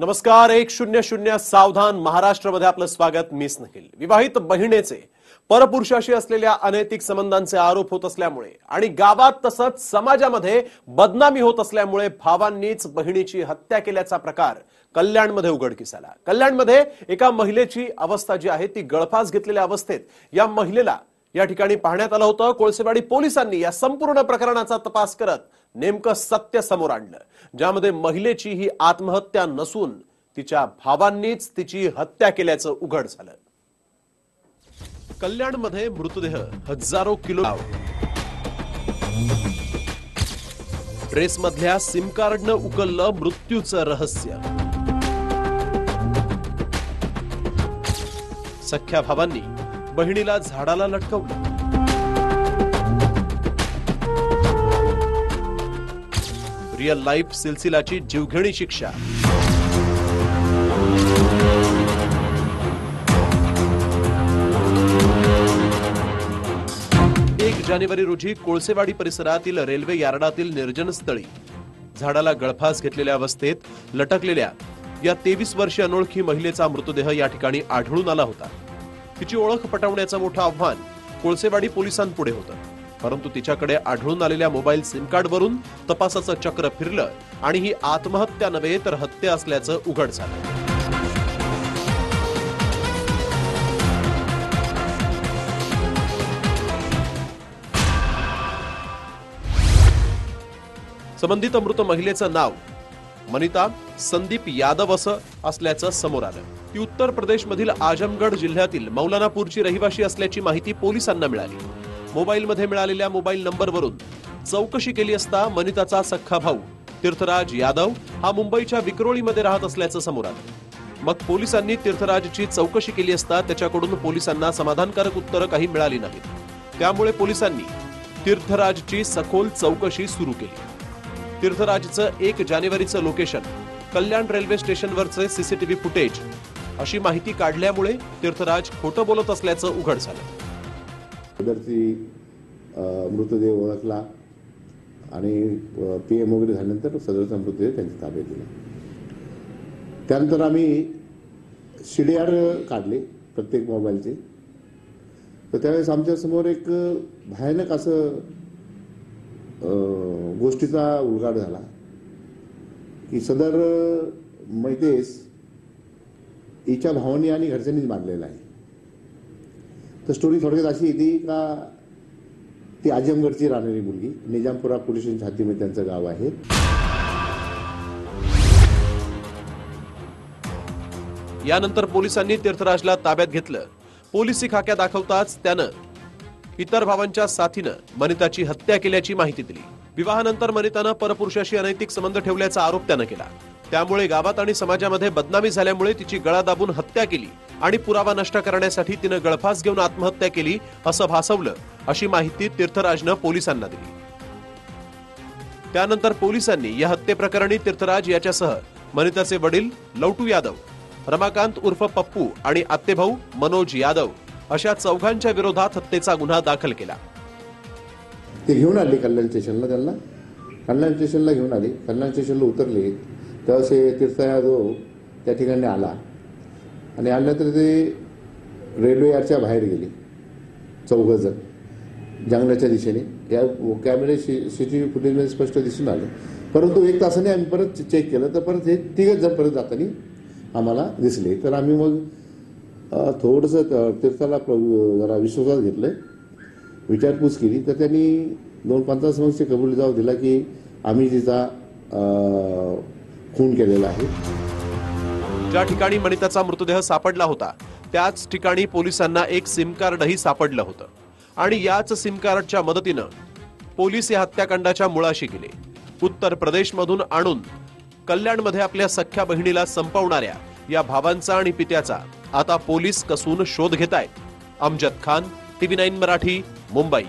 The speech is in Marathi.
नमस्कार एक शून्य शून्य सावधान महाराष्ट्रामध्ये आपलं स्वागत. मी स्नेहिल विवाहित बहिणीचे परपुरुषाशी असलेल्या अनैतिक संबंधांचे आरोप होत असल्यामुळे आणि गावात तसंच समाजामध्ये बदनामी होत असल्यामुळे भावांनीच बहिणीची हत्या केल्याचा प्रकार कल्याणमध्ये उघडकीस आला. कल्याणमध्ये एका महिलेची अवस्था जी आहे ती गळफास घेतलेल्या अवस्थेत या महिलेला या ठिकाणी पाहण्यात आलं होतं कोळसेवाडी पोलिसांनी या संपूर्ण प्रकरणाचा तपास करत नेमकं सत्य समोर आणलं. ज्यामध्ये महिलेची ही आत्महत्या नसून तिच्या भावांनीच तिची हत्या केल्याचं उघड झालं. कल्याणमध्ये मृतदेह हजारो किलो ड्रेसमधल्या सिम कार्डनं उकललं मृत्यूचं रहस्य. सख्या भावांनी बहिणीला झाडाला लटकवलं. रिअल लाईफ सिलसिलाची जीवघेणी शिक्षा. एक जानेवारी रोजी कोळसेवाडी परिसरातील रेल्वे यार्डातील निर्जनस्थळी झाडाला गळफास घेतलेल्या अवस्थेत लटकलेल्या या तेवीस वर्षीय अनोळखी महिलेचा मृतदेह या ठिकाणी आढळून आला होता. तिची ओळख पटवण्याचं मोठं आव्हान कोळसेवाडी पोलिसांपुढे होतं. परंतु तिच्याकडे आढळून आलेल्या मोबाईल सिम कार्डवरून तपासाचं चक्र फिरलं आणि ही आत्महत्या नव्हे तर हत्या असल्याचं उघड झालं. संबंधित मृत महिलेचं नाव मनिता संदीप यादव असं असल्याचं समोर आलं. ती उत्तर प्रदेशमधील आजमगड जिल्ह्यातील मौलानापूरची रहिवाशी असल्याची माहिती पोलिसांना मिळाली. मोबाईलमध्ये मिळालेल्या मोबाईल नंबरवरून चौकशी केली असता मनिताचा सख्खा भाऊ तीर्थराज यादव हा मुंबईच्या विक्रोळीमध्ये राहत असल्याचं समोर आलं. मग पोलिसांनी तीर्थराजची चौकशी केली असता त्याच्याकडून पोलिसांना समाधानकारक उत्तरं काही मिळाली नाहीत. त्यामुळे पोलिसांनी तीर्थराजची सखोल चौकशी सुरू केली. तीर्थराजचं एक जानेवारीचं लोकेशन कल्याण रेल्वे स्टेशनवरचे सीसीटीव्ही फुटेज. अशी माहिती काढल्यामुळे तीर्थराज खोटं बोलत असल्याचं उघड झालं. सदरची मृतदेह ओळखला आणि पी एम वगैरे झाल्यानंतर सदरचा मृतदेह त्यांच्या ताब्यात दिला. त्यानंतर आम्ही सी डी आर काढले प्रत्येक मोबाईलचे. तर त्यावेळेस आमच्यासमोर एक भयानक असं गोष्टीचा उलगाड झाला. की सदर मैतेस हिच्या भावानी आणि घरच्यांनीच मारलेला आहे. तर स्टोरी थोडक्यात अशी येते का ती आजमगडची राहणारी मुलगी निजामपुरा पोलीस स्टेशनच्या हद्दीमध्ये त्यांचं गाव आहे. यानंतर पोलिसांनी तीर्थराजला ताब्यात घेतलं. पोलिसी खाक्या दाखवताच त्यानं इतर भावांच्या साथीनं मनिताची हत्या केल्याची माहिती दिली. विवाहानंतर मनितानं परपुरुषाशी अनैतिक संबंध ठेवल्याचा आरोप त्यानं केला. त्यामुळे गावात आणि समाजामध्ये बदनामी झाल्यामुळे तिची गळा दाबून हत्या केली आणि पुरावा नष्ट करण्यासाठी तिनं गळफास घेऊन आत्महत्या केली असं भासवलं अशी माहिती तीर्थराजनं पोलिसांना दिली. त्यानंतर पोलिसांनी या हत्येप्रकरणी तीर्थराज याच्यासह मनिताचे वडील लवटू यादव रमाकांत उर्फ पप्पू आणि आत्तेभाऊ मनोज यादव अशा चौघांच्या विरोधात हत्येचा गुन्हा दाखल केला. ते घेऊन आले कल्याण स्टेशनला त्यांना. कल्याण स्टेशनला घेऊन आले. कल्याण स्टेशनला उतरले. त्यावेळेस हे तीर्थ यादव त्या ठिकाणी आला. आणि आल्यानंतर ते रेल्वे यार्डच्या बाहेर गेले. चौघजण. जंगलाच्या दिशेने. या कॅमेरे सी सी टी व्ही फुटेजमध्ये स्पष्ट दिसून आलं. परंतु एक तासाने आम्ही परत चेक केलं. तर परत हे तिघच जण परत जाताना आम्हाला दिसले. तर आम्ही मग थोडंसं तीर्थाला प्र- जरा विश्वासात घेतलं विचारपूस केली तर त्यांनी दोन पंचावन्न कबुली जाव दिला की आम्ही तिचा खून केलेला आहे. ज्या ठिकाणी मनिताचा मृतदेह सापडला होता त्याच ठिकाणी पोलिसांना एक सिम कार्डही सापडलं होतं. आणि याच सिम कार्डच्या मदतीनं पोलीस या हत्याकांडाच्या मुळाशी गेले. उत्तर प्रदेशमधून आणून कल्याणमध्ये आपल्या सख्या बहिणीला संपवणाऱ्या या भावांचा आणि पित्याचा आता पोलीस कसून शोध घेत आहेत अमजद खान टीव्ही नाईन मराठी モンバイ